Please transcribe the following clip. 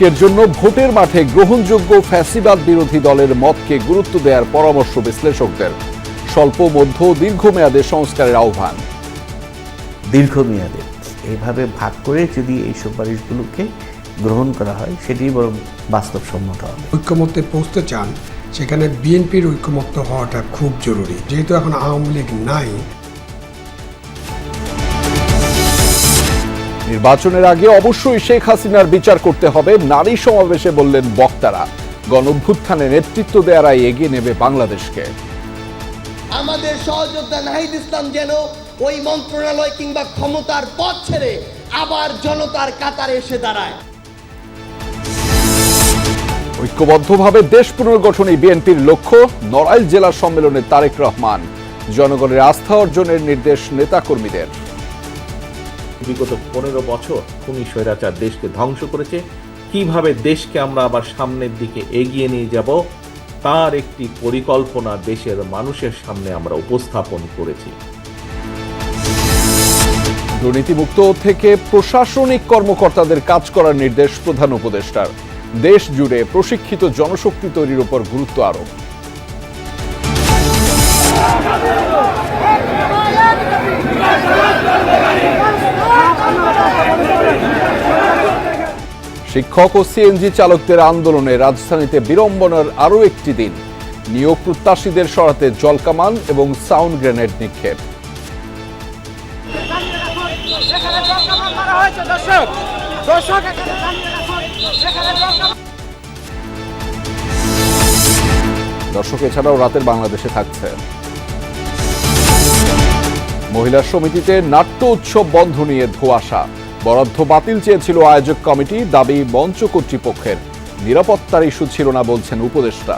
ঐক্যের জন্য ভোটের মাঠে গ্রহণযোগ্য ফ্যাসিবাদ বিরোধী দলের মতকে গুরুত্ব দেওয়ার পরামর্শ বিশ্লেষকদের। স্বল্প মধ্য ও দীর্ঘমেয়াদে সংস্কারের আহ্বান। দীর্ঘমেয়াদে। এইভাবে ভাগ করে যদি এই সুপারিশগুলোকে গ্রহণ করা হয় সেটি বরং বাস্তবসম্মত হবে। ঐক্যমত্যে পৌঁছতে চান সেখানে বিএনপির ঐক্যমত্য হওয়াটা খুব জরুরি। যেহেতু এখন আওয়ামী লীগ নাই নির্বাচনের আগে অবশ্যই শেখ হাসিনার বিচার করতে হবে নারী সমাবেশে বললেন বক্তারা। গণঅভ্যুত্থানে নেতৃত্ব দেয়ারাই এগিয়ে নেবে বাংলাদেশকে। আমাদের সহযোদ্ধা নাহিদ ইসলাম যেন ওই মন্ত্রণালয় কিংবা ক্ষমতার পথ ছেড়ে আবার জনতার কাতারে এসে দাঁড়ায়। ঐক্যবদ্ধভাবে দেশ পুনর্গঠনে বিএনপির লক্ষ্য নড়াইল জেলা সম্মেলনে তারেক রহমান। জনগণের আস্থা অর্জনের নির্দেশ নেতাকর্মীদের। বিগত পনেরো বছর খুনি স্বৈরাচার দেশকে ধ্বংস করেছে। কীভাবে দেশকে আমরা আবার সামনের দিকে এগিয়ে নিয়ে যাব, তার একটি পরিকল্পনা দেশের মানুষের সামনে আমরা উপস্থাপন করেছি। দুর্নীতিমুক্ত থেকে প্রশাসনিক কর্মকর্তাদের কাজ করার নির্দেশ প্রধান উপদেষ্টার। দেশ জুড়ে প্রশিক্ষিত জনশক্তি তৈরির উপর গুরুত্ব আরোপ। শিক্ষক ও সিএনজি চালকদের আন্দোলনে রাজধানীতে বিড়ম্বনার আরও একটি দিন। নিয়োগ প্রত্যাশীদের সরাতে জলকামান এবং সাউন্ড গ্রেনেড নিক্ষেপ। দর্শক, এছাড়াও রাতের বাংলাদেশে থাকছে। মহিলা সমিতিতে নাট্য উৎসব বন্ধ নিয়ে ধোঁয়াশা। বরাদ্দ বাতিল চেয়েছিল আয়োজক কমিটি দাবি মঞ্চ কর্তৃপক্ষের। নিরাপত্তার ইস্যু ছিল না বলছেন উপদেষ্টা।